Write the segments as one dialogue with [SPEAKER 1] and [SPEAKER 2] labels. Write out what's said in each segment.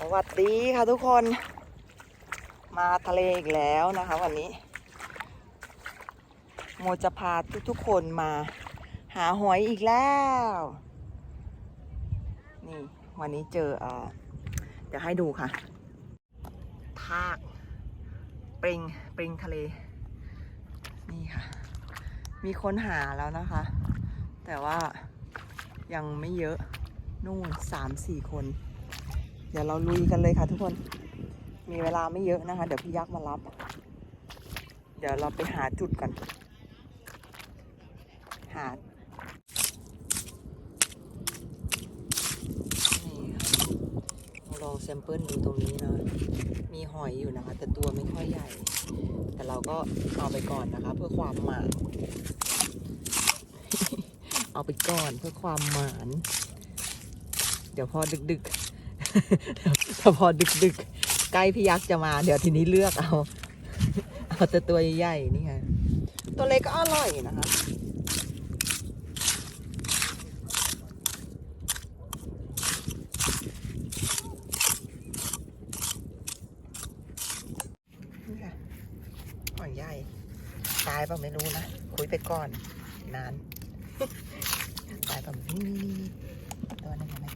[SPEAKER 1] สวัสดีค่ะทุกคน มาทะเลอีกแล้วนะคะวันนี้ โมจะพาทุกๆคนมาหาหอยอีกแล้ว นี่วันนี้เจอเอ่อเดี๋ยวให้ดูค่ะ ทากปริงปริงทะเล นี่ค่ะ มีคนหาแล้วนะคะ แต่ว่ายังไม่เยอะ นู่นสามสี่คน เดี๋ยวเราลุยกันเลยค่ะทุกคน มีเวลาไม่เยอะนะคะ เดี๋ยวพี่ยักษ์มารับ เดี๋ยวเราไปหาจุดกัน หาลองแซมเปิลดูตรงนี้นะ มีหอยอยู่นะคะ แต่ตัวไม่ค่อยใหญ่ แต่เราก็เอาไปก่อนนะคะ เพื่อความหมาน เอาไปก่อนเพื่อความหมาน เดี๋ยวพอดึกๆ ถ้าพอดึกๆใกล้พี่ยักษ์จะมา เดี๋ยวทีนี้เลือกเอา เอาแต่ตัวใหญ่ๆนี่ไงตัวเล็กก็อร่อยนะคะหอยใหญ่ตายเปล่าไม่รู้นะ คุยไปก่อน นาน ตายเปล่านี่นี่นี่ตัวนึงเห็นไหม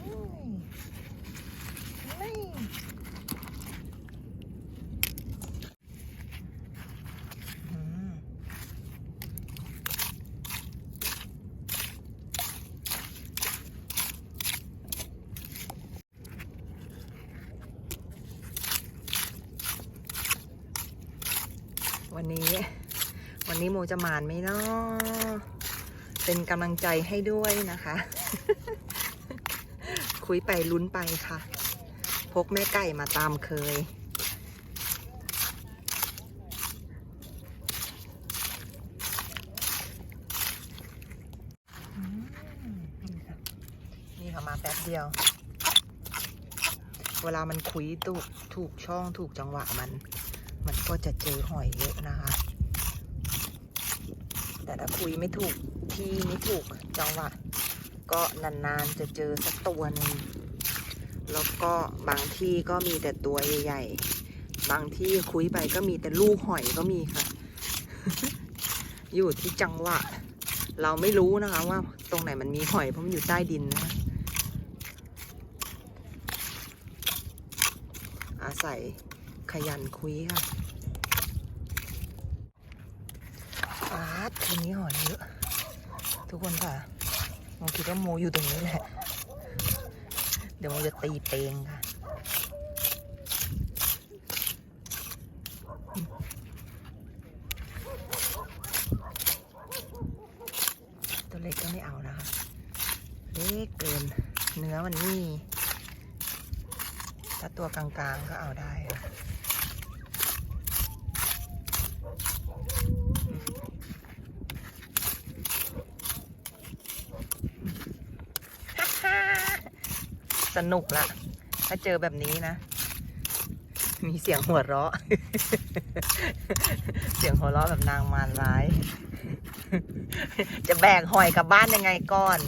[SPEAKER 1] อุ้ยนี่อืม วันนี้ วันนี้โมจะหมานไหมเนาะเป็นกำลังใจให้ด้วยนะคะ คุยไปลุ้นไปค่ะ พกแม่ไก่มาตามเคย นี่ค่ะนี่ค่ะมาแป๊บเดียว เวลามันคุยถูกถูกช่องถูกจังหวะมัน มันก็จะเจอหอยเยอะนะคะ แต่ถ้าคุยไม่ถูกที่ไม่ถูกจังหวะก็นานๆจะเจอสักตัวหนึ่งแล้วก็บางที่ก็มีแต่ตัวใหญ่ๆ บางที่คุยไปก็มีแต่ลูกหอยก็มีค่ะ อยู่ที่จังหวะ เราไม่รู้นะคะว่าตรงไหนมันมีหอยเพราะมันอยู่ใต้ดินนะคะอาศัย ขยันคุยค่ะฟาดทีนี้หอยเยอะ ทุกคนค่ะโมคิดว่าโมอยู่ตรงนี้แหละ เดี๋ยวโมจะตีเปงค่ะ ตัวเล็กก็ไม่เอานะคะเล็กเกิน เนื้อมันนี่ถ้าตัวกลางๆก็เอาได้ค่ะ สนุกละถ้าเจอแบบนี้นะ มีเสียงหัวเราะ เสียงหัวเราะแบบนางมารร้าย จะแบกหอยกลับบ้านยังไงก่อน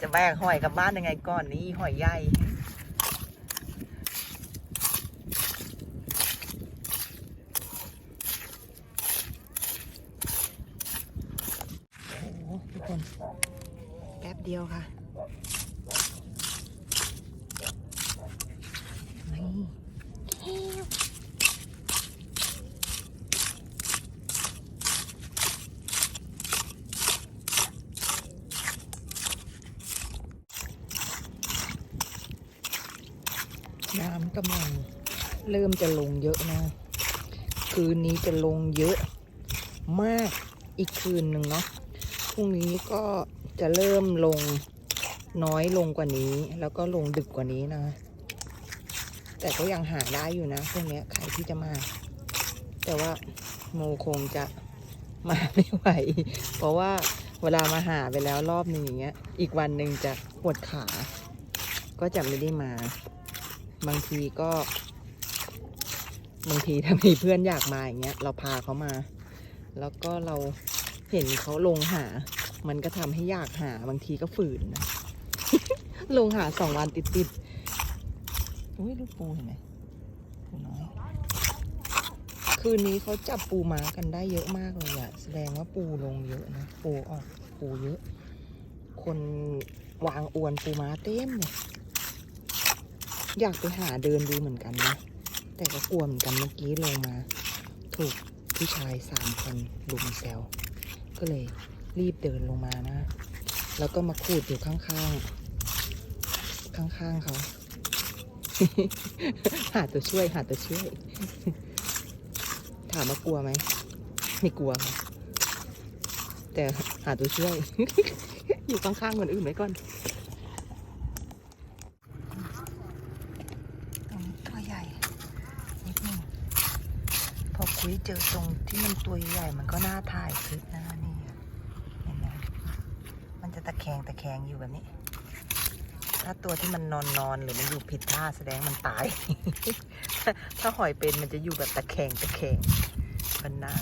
[SPEAKER 1] จะแบกหอยกลับบ้านยังไงก่อนนี่หอยใหญ่ทุกคน ป๊บเดียวค่ะนี่น้ำกำลังเริ่มจะลงเยอะนะ คืนนี้จะลงเยอะมากอีกคืนหนึ่งเนาะพรุ่งนี้ก็ จะเริ่มลงน้อยลงกว่านี้ แล้วก็ลงดึกกว่านี้นะ แต่ก็ยังหาได้อยู่นะพวกนี้ใครที่จะมา แต่ว่าโมคงจะมาไม่ไหว เพราะว่าเวลามาหาไปแล้วรอบหนึ่งอย่างเงี้ย อีกวันหนึ่งจะปวดขา ก็จะไม่ได้มา บางทีก็บางทีถ้ามีเพื่อนอยากมาอย่างเงี้ย เราพาเขามา แล้วก็เราเห็นเขาลงหา มันก็ทำให้อยากหาบางทีก็ฝืนนะ ลงหาสองวันติดติดอุ้ยลูกปูเห็นไหมปูน้อยคืนนี้เขาจับปูม้ากันได้เยอะมากเลยอะแสดงว่าปูลงเยอะนะปูออกปูเยอะ คนวางอวนปูม้าเต็มเลยอยากไปหาเดินดูเหมือนกันนะแต่ก็กลัวเหมือนกันเมื่อกี้ลงมา ถูกผู้ชายสามคนลุมแซวก็เลย รีบเดินลงมานะ แล้วก็มาขูดอยู่ข้างๆ ข้างๆเขาหาตัวช่วยหาตัวช่วย ถามว่ากลัวไหมไม่กลัวค่ะแต่หาตัวช่วย อยู่ข้างๆคนอื่นไว้ก่อนตัวใหญ่นิดหนึงพอคุยเจอตรงที่มันตัวใหญ่มันก็น่าถ่ายคลิปนะนี่ จะตะแคงตะแคงอยู่แบบนี้ ถ้าตัวที่มันนอนนอนหรือมันอยู่ผิดท่าแสดงมันตาย ถ้าหอยเป็นมันจะอยู่แบบตะแคงตะแคงมันน่า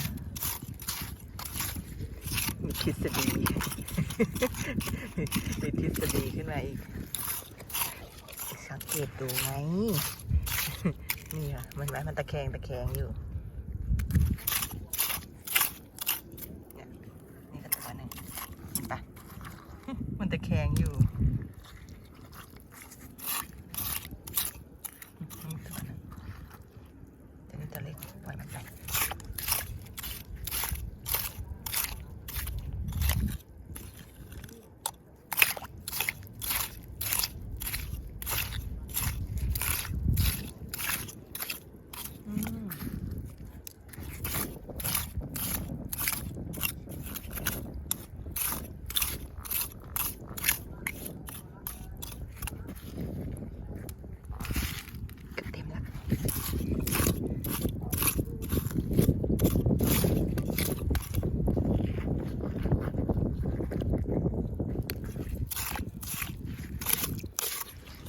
[SPEAKER 1] มีทฤษฎีมีทฤษฎีขึ้นมาอีก สังเกตดูไหมนี่ค่ะมันไหมมันตะแคงตะแคงอยู่นี่ก็ตัวหนึ่งเห็นปะ มันตะแคงอยู่ นี่ตัวหนึงจะนี่ตัวเล็กปล่อยมันไป อืมเกือบเต็มละ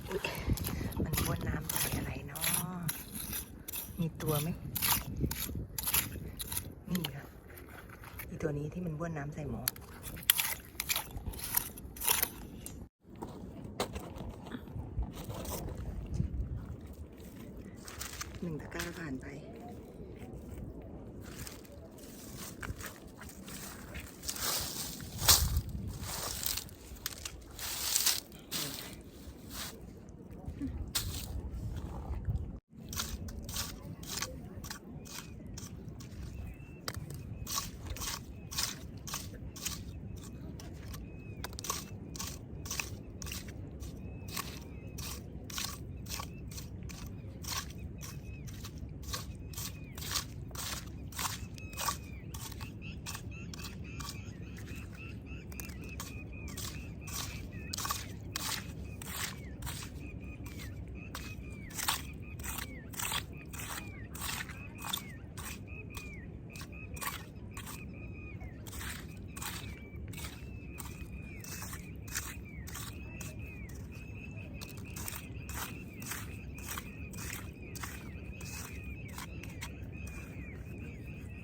[SPEAKER 1] อุ๊ยมันบ้วนน้ำใส่อะไรเนาะมีตัวไหม นี่ค่ะอี ตัวนี้ที่มันบ้วนน้ำใส่หมอหนึ่งตะกร้าผ่านไป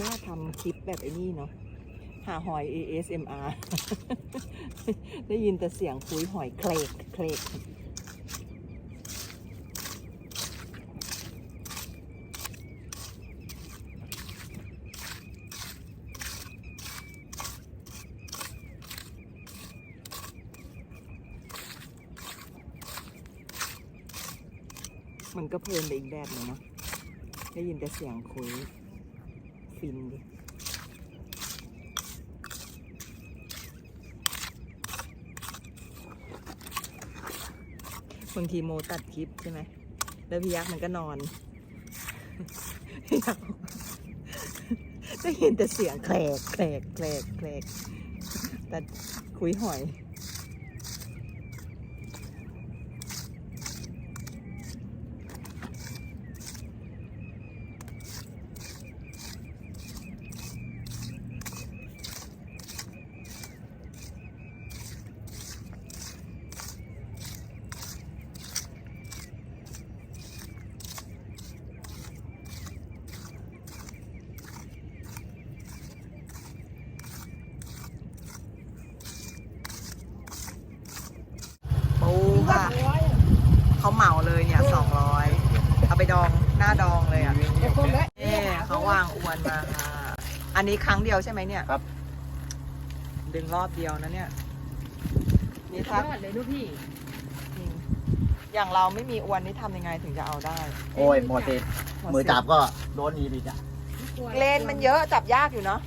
[SPEAKER 1] น่าทำคลิปแบบไอ้นี่เนาะหาหอย ASMR ได้ยินแต่เสียงคุยหอยเคลกเคลกมันก็เพลินไปอีกแบบนึงเนาะได้ยินแต่เสียงคุย ฟินดิบางทีโมตัดคลิปใช่ไหม แล้วพี่ยักษ์มันก็นอนพี่ยักษ์บอาได้ยินแต่เสียงแคลกแคลกแคลกแคลกแต่คุยหอย ปูค่ะ เขาเหมาเลยเนี่ยสองร้อยเอาไปดองหน้าดองเลยอะนี่เขาวางอวนมาค่ะ อั นนี้ครั้งเดียวใช่ไหมเนี่ย
[SPEAKER 2] ครับ
[SPEAKER 1] ดึงรอบเดียวนะเนี่ย นี่ครับ
[SPEAKER 3] เลยลูกพี่
[SPEAKER 1] อย่างเราไม่มีอวนนี่ทำยังไงถึงจะเอาได้
[SPEAKER 2] โอ้ยหมดติดมือจับก็โดนหนีบอีกอะ
[SPEAKER 1] เลนมันเยอะจับยากอยู่เนาะ